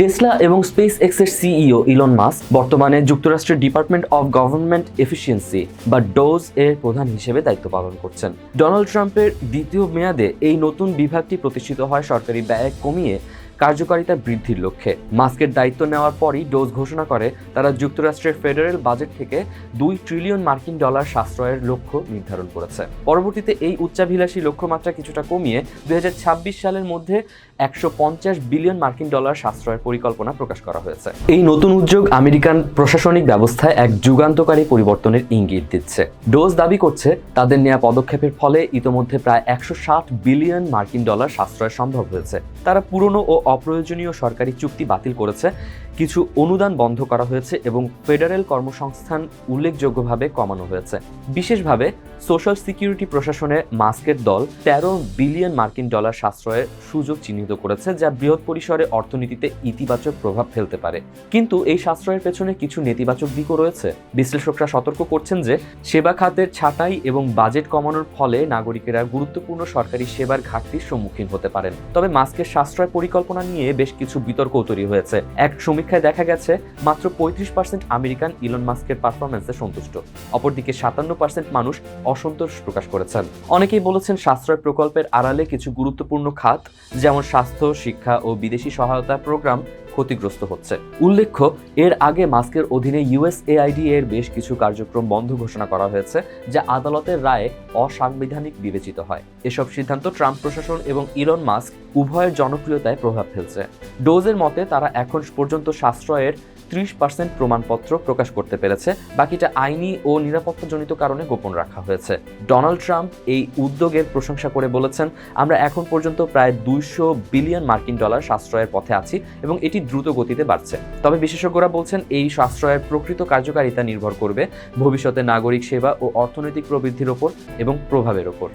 Tesla এবং space এক্সের CEO Elon Musk বর্তমানে যুক্তরাষ্ট্রের ডিপার্টমেন্ট অফ গভর্নমেন্ট এফিসিয়েন্সি বা ডোজ এর প্রধান হিসেবে দায়িত্ব পালন করছেন। ডোনাল্ড ট্রাম্পের দ্বিতীয় মেয়াদে এই নতুন বিভাগটি প্রতিষ্ঠিত হয় সরকারি ব্যয় কমিয়ে কার্যকারিতা বৃদ্ধির লক্ষ্যে। মাস্কের দায়িত্ব নেওয়ার পরই ডোজ ঘোষণা করে, তারা যুক্তরাষ্ট্রের ফেডারেল বাজেট থেকে দুই ট্রিলিয়ন মার্কিন ডলার সাশ্রয়ের লক্ষ্য নির্ধারণ করেছে। পরবর্তীতে এই উচ্চাভিলাষী লক্ষ্যমাত্রা কিছুটা কমিয়ে দুই সালের মধ্যে একশো পঞ্চাশ বিলিয়ন মার্কিন ডলার সাশ্রয়ের পরিকল্পনা প্রকাশ করা হয়েছে। এই নতুন উদ্যোগ আমেরিকান প্রশাসনিক ব্যবস্থায় এক যুগান্তকারী পরিবর্তনের ইঙ্গিত দিচ্ছে। ডোজ দাবি করছে, তাদের নেওয়া পদক্ষেপের ফলে ইতোমধ্যে প্রায় একশো ষাট বিলিয়ন মার্কিন ডলার সাশ্রয় সম্ভব হয়েছে। তারা পুরনো ও অপ্রয়োজনীয় সরকারি চুক্তি বাতিল করেছে। কিছু অনুদান বন্ধ করা হয়েছে এবং ফেডারেল কর্মসংস্থান উল্লেখযোগ্যভাবে কমানো হয়েছে। বিশেষভাবে সোশ্যাল সিকিউরিটি প্রশাসনে মাস্কের দল তেরো বিলিয়ন মার্কিন ডলার সাশ্রয়ের সুযোগ চিহ্নিত করেছে, যা বৃহৎ পরিসরে অর্থনীতিতে ইতিবাচক প্রভাব ফেলতে পারে। কিন্তু এই সাশ্রয়ের পেছনে কিছু নেতিবাচক দিকও রয়েছে। বিশ্লেষকরা সতর্ক করছেন যে, সেবা খাতের ছাঁটাই এবং বাজেট কমানোর ফলে নাগরিকেরা গুরুত্বপূর্ণ সরকারি সেবার ঘাটতির সম্মুখীন হতে পারেন। তবে মাস্কের সাশ্রয় পরিকল্পনা নিয়ে বেশ কিছু বিতর্কও তৈরি হয়েছে। এক সমীক্ষায় দেখা গেছে, মাত্র পঁয়ত্রিশ পার্সেন্ট আমেরিকান ইলন মাস্কের পারফরমেন্সে সন্তুষ্ট। অপরদিকে সাতান্ন পার্সেন্ট মানুষ অসন্তোষ প্রকাশ করেছেন। অনেকেই বলেছেন সাশ্রয় প্রকল্পের আড়ালে কিছু গুরুত্বপূর্ণ খাত, যেমন স্বাস্থ্য, শিক্ষা ও বিদেশি সহায়তা প্রোগ্রাম, ক্ষতিগ্রস্ত হচ্ছে। উল্লেখ্য, এর আগে মাস্কের অধীনে ইউএসএআইডি এর বেশ কিছু কার্যক্রম বন্ধ ঘোষণা করা হয়েছে, যা আদালতের রায়ে অসাংবিধানিক বিবেচিত হয়। এসব সিদ্ধান্ত ট্রাম্প প্রশাসন এবং ইলন মাস্ক উভয়ের জনপ্রিয়তায় প্রভাব ফেলছে। ডোজের মতে তারা এখন পর্যন্ত সাশ্রয়ের ত্রিশ পার্সেন্ট প্রমাণপত্র প্রকাশ করতে পেরেছে। বাকিটা আইনি ও নিরাপত্তাজনিত কারণে গোপন রাখা হয়েছে। ডোনাল্ড ট্রাম্প এই উদ্যোগের প্রশংসা করে বলেছেন, আমরা এখন পর্যন্ত প্রায় দুইশো বিলিয়ন মার্কিন ডলার সাশ্রয়ের পথে আছি এবং এটি দ্রুত গতিতে বাড়ছে। তবে বিশেষজ্ঞরা বলছেন, এই সাশ্রয়ের প্রকৃত কার্যকারিতা নির্ভর করবে ভবিষ্যতে নাগরিক সেবা ও অর্থনৈতিক প্রবৃদ্ধির ওপর এবং প্রভাবের ওপর।